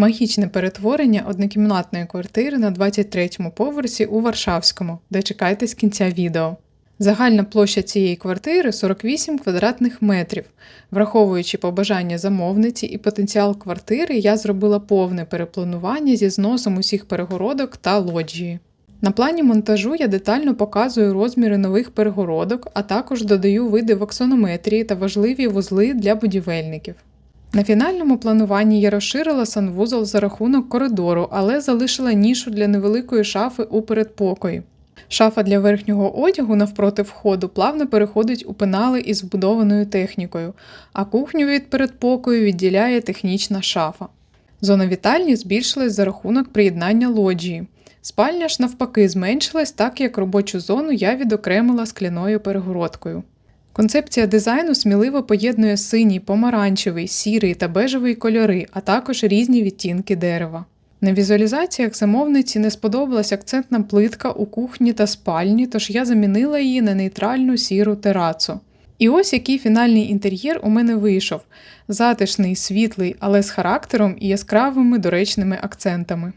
Магічне перетворення однокімнатної квартири на 23-му поверсі у Варшавському, дочекайтесь кінця відео. Загальна площа цієї квартири 48 квадратних метрів. Враховуючи побажання замовниці і потенціал квартири, я зробила повне перепланування зі зносом усіх перегородок та лоджії. На плані монтажу я детально показую розміри нових перегородок, а також додаю види в аксонометрії та важливі вузли для будівельників. На фінальному плануванні я розширила санвузол за рахунок коридору, але залишила нішу для невеликої шафи у передпокої. Шафа для верхнього одягу навпроти входу плавно переходить у пенали із вбудованою технікою, а кухню від передпокою відділяє технічна шафа. Зона вітальні збільшилась за рахунок приєднання лоджії. Спальня ж навпаки зменшилась, так як робочу зону я відокремила скляною перегородкою. Концепція дизайну сміливо поєднує синій, помаранчевий, сірий та бежевий кольори, а також різні відтінки дерева. На візуалізаціях замовниці не сподобалась акцентна плитка у кухні та спальні, тож я замінила її на нейтральну сіру терацу. І ось який фінальний інтер'єр у мене вийшов: затишний, світлий, але з характером і яскравими доречними акцентами.